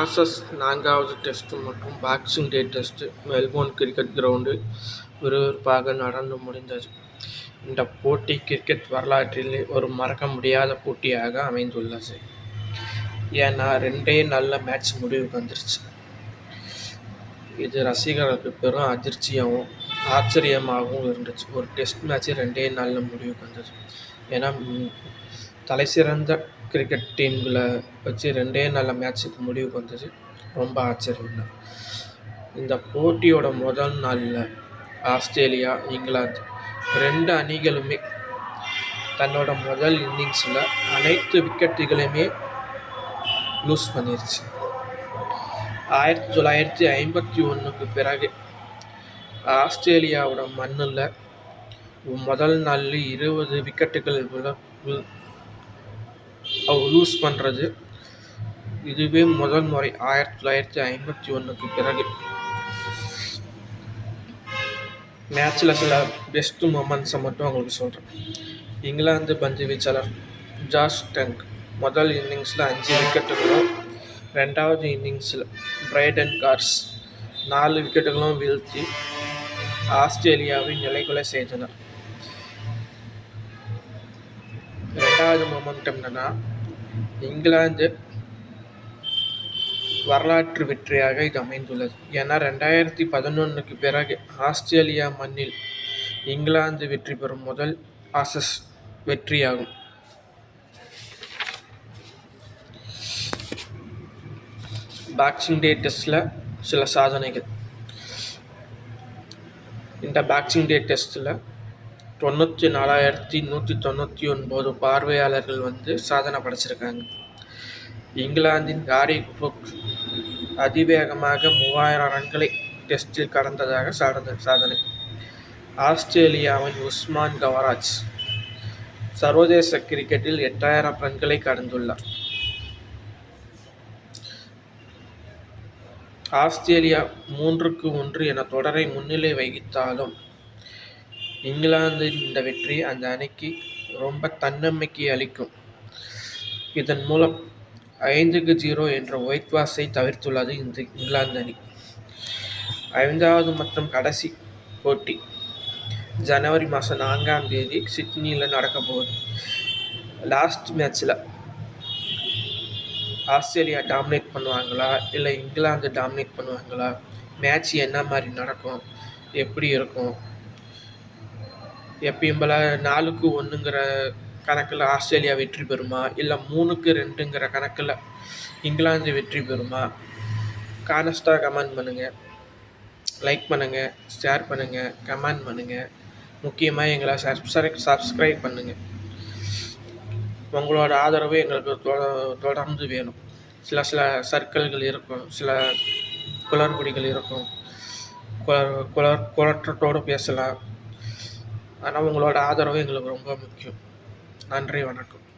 Ashes நான்காவது test மற்றும் boxing day test Melbourne cricket கிரவுண்டில் விறுவிறுப்பாக நடந்து முடிந்தது. இந்த போட்டி கிரிக்கெட் வரலாற்றில் ஒரு மறக்க முடியாத போட்டியாக அமைந்துள்ளது. ஏன்னா ரெண்டே நல்ல மேட்ச் முடிவுக்கு வந்துருச்சு. இது ரசிகர்களுக்கு பெரும் அதிர்ச்சியாகவும் ஆச்சரியமாகவும் இருந்துச்சு. ஒரு டெஸ்ட் மேட்ச் ரெண்டே நல்ல முடிவுக்கு வந்தது. ஏன்னா தலைசிறந்த கிரிக்கெட் டீம்களை வச்சு ரெண்டே நாளில் மேட்ச்சுக்கு முடிவுக்கு வந்தது ரொம்ப ஆச்சரியம் தான். இந்த போட்டியோட முதல் நாளில் ஆஸ்திரேலியா, இங்கிலாந்து ரெண்டு அணிகளுமே தன்னோட முதல் இன்னிங்ஸில் அனைத்து விக்கெட்டுகளையுமே லூஸ் பண்ணிருச்சு. ஆயிரத்தி தொள்ளாயிரத்தி ஐம்பத்தி ஒன்றுக்கு பிறகு ஆஸ்திரேலியாவோட மண்ணில் முதல் நாளில் இருபது விக்கெட்டுகள் லூஸ் பண்ணுறது இதுவே முதல் முறை. ஆயிரத்தி தொள்ளாயிரத்தி ஐம்பத்தி ஒன்றுக்கு பிறகு. மேட்ச்சில் சில பெஸ்ட் மொமெண்ட்ஸை மட்டும் உங்களுக்கு சொல்கிறேன் இங்கிலாந்து பந்து வீச்சாளர் ஜாஸ் டங்க் முதல் இன்னிங்ஸில் அஞ்சு விக்கெட்டுகளும், ரெண்டாவது இன்னிங்ஸில் பிரைடன் கார்ஸ் நாலு விக்கெட்டுகளும் வீழ்த்தி ஆஸ்திரேலியாவை நிலைகொலை செய்தனர். ரெண்டாவது மொமெண்ட் என்னன்னா இங்கிலாந்து வரலாற்று வெற்றியாக இது அமைந்துள்ளது. ஏன்னா ரெண்டாயிரத்தி பதினொன்றுக்கு பிறகு ஆஸ்திரேலியா மண்ணில் இங்கிலாந்து வெற்றி பெறும் முதல் ஆசஸ் வெற்றியாகும். பாக்ஸிங் டே டெஸ்ட்டில் சில சாதனைகள் இந்த பாக்ஸிங் டே டெஸ்ட்டில் தொண்ணூற்றி நாலாயிரத்தி நூற்றி தொண்ணூற்றி ஒன்பது பார்வையாளர்கள் வந்து சாதனை படைச்சிருக்காங்க. இங்கிலாந்தின் காரி புரூக் அதிவேகமாக மூவாயிரம் ரன்களை டெஸ்டில் கடந்ததாக சாதனை. ஆஸ்திரேலியாவின் உஸ்மான் கவராஜ் சர்வதேச கிரிக்கெட்டில் எட்டாயிரம் ரன்களை கடந்துள்ளார். ஆஸ்திரேலியா மூன்றுக்கு ஒன்று என தொடரை முன்னிலை வகித்தாலும் இங்கிலாந்தின் இந்த வெற்றி அந்த அணிக்கு ரொம்ப தன்னம்பிக்கை அளிக்கும். இதன் மூலம் ஐந்துக்கு ஜீரோ என்ற ஒயிட் வாஷை தவிர்த்துள்ளது இந்த இங்கிலாந்து அணி. ஐந்தாவது மற்றும் கடைசி போட்டி ஜனவரி மாதம் நான்காம் தேதி நடக்க நடக்கப்போகுது. லாஸ்ட் மேட்ச்சில் ஆஸ்திரேலியா டாமினேட் பண்ணுவாங்களா இல்லை இங்கிலாந்து டாமினேட் பண்ணுவாங்களா? மேட்ச் என்ன மாதிரி நடக்கும்? எப்படி இருக்கும்? எப்பயும் போல நாலுக்கு ஒன்றுங்கிற கணக்கில் ஆஸ்திரேலியா வெற்றி பெறுமா? இல்லை மூணுக்கு ரெண்டுங்கிற கணக்கில் இங்கிலாந்து வெற்றி பெறுமா? கானஸ்டாக கமெண்ட் பண்ணுங்கள் லைக் பண்ணுங்கள் ஷேர் பண்ணுங்கள் கமெண்ட் பண்ணுங்கள் முக்கியமாக எங்களை சப்ஸ்கிரைப் பண்ணுங்கள் உங்களோட ஆதரவு எங்களுக்கு தொடர்ந்து வேணும். சில சில சர்க்கிள்கள் இருக்கும். சில குளறுபடிகள் இருக்கும். குழற்றத்தோட பேசலாம். அதனால் உங்களோட ஆதரவு எங்களுக்கு ரொம்ப முக்கியம். நன்றி, வணக்கம்.